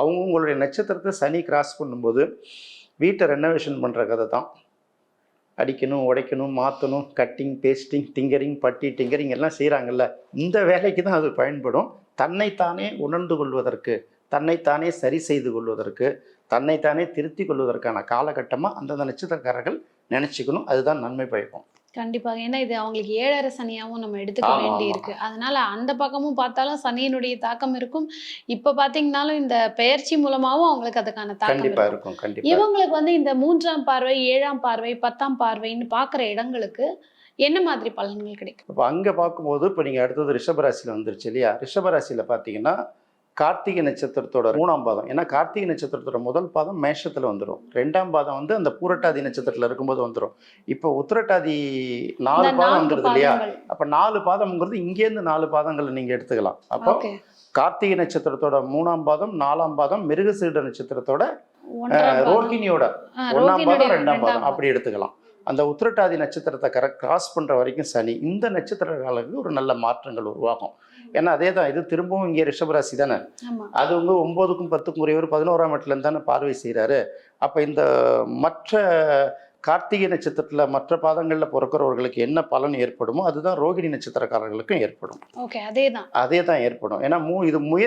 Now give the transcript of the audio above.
அவங்கவுங்களுடைய நட்சத்திரத்தை சனி கிராஸ் பண்ணும்போது வீட்டை ரெனோவேஷன் பண்ணுற கதை தான். அடிக்கணும் உடைக்கணும் மாற்றணும் கட்டிங் பேஸ்டிங் டிங்கரிங் பட்டி டிங்கரிங் எல்லாம் செய்கிறாங்கல்ல இந்த வேலைக்கு தான் அது பயன்படும். தன்னைத்தானே உணர்ந்து கொள்வதற்கு தன்னைத்தானே சரி செய்து கொள்வதற்கு தன்னைத்தானே திருத்திக் கொள்வதற்கான காலகட்டமாக அந்தந்த நட்சத்திரக்காரர்கள் நினச்சிக்கணும். அதுதான் நன்மை பயக்கும். கண்டிப்பாக. ஏன்னா இது அவங்களுக்கு ஏழரை சனியாவும் நம்ம எடுத்துக்க வேண்டி. இருக்கு அதனால அந்த பக்கமும் பார்த்தாலும் சனியினுடைய தாக்கம் இருக்கும். இப்ப பாத்தீங்கன்னாலும் இந்த பெயர்ச்சி மூலமாவும் அவங்களுக்கு அதுக்கான தாக்கம் இருக்கும். இவங்களுக்கு வந்து இந்த மூன்றாம் பார்வை ஏழாம் பார்வை பத்தாம் பார்வைன்னு பார்க்குற இடங்களுக்கு என்ன மாதிரி பலன்கள் கிடைக்கும்? இப்போ அங்கே பார்க்கும்போது இப்போ நீங்கள் அடுத்தது ரிஷபராசியில் வந்துருச்சு இல்லையா? ரிஷபராசியில் பார்த்தீங்கன்னா கார்த்திகை நட்சத்திரத்தோட மூணாம் பாதம். ஏன்னா கார்த்திகை நட்சத்திரத்தோட முதல் பாதம் மேஷத்தில் வந்துடும் ரெண்டாம் பாதம் வந்து அந்த பூரட்டாதி நட்சத்திரத்தில் இருக்கும்போது வந்துடும் இப்போ உத்திரட்டாதி நாலு இந்த பாதம் நான்கு வந்துடுது இல்லையா? அப்போ நாலு பாதம்ங்கிறது இங்கேருந்து நாலு பாதங்களை நீங்கள் எடுத்துக்கலாம். அப்போ கார்த்திகை நட்சத்திரத்தோட மூணாம் பாதம் நாலாம் பாதம் மிருகசீட நட்சத்திரத்தோட ஆ, ஒன்றாம் பாதம் ரெண்டாம் பாதம். அப்படி எடுத்துக்கலாம். அந்த உத்திரட்டாதி நட்சத்திரத்தை கரெக்ட் கிராஸ் பண்ணுற வரைக்கும் சனி இந்த நட்சத்திரங்களுக்கு ஒரு நல்ல மாற்றங்கள் உருவாகும். ஏன்னா அதே தான் இது திரும்பவும் இங்கே ரிஷபராசி தானே? அது வந்து ஒம்போதுக்கும் பத்துக்கும் உரியவர் பதினோராம் இடத்துலேருந்து தானே பார்வை செய்கிறாரு அப்போ இந்த மற்ற கார்த்திகை நட்சத்திரத்தில் மற்ற பாதங்களில் பிறக்கிறவர்களுக்கு என்ன பலன் ஏற்படுமோ அதுதான் ரோகிணி நட்சத்திரக்காரர்களுக்கும் ஏற்படும். ஓகே அதேதான். அதே தான் ஏற்படும். ஏன்னா மூ இது முயற்சி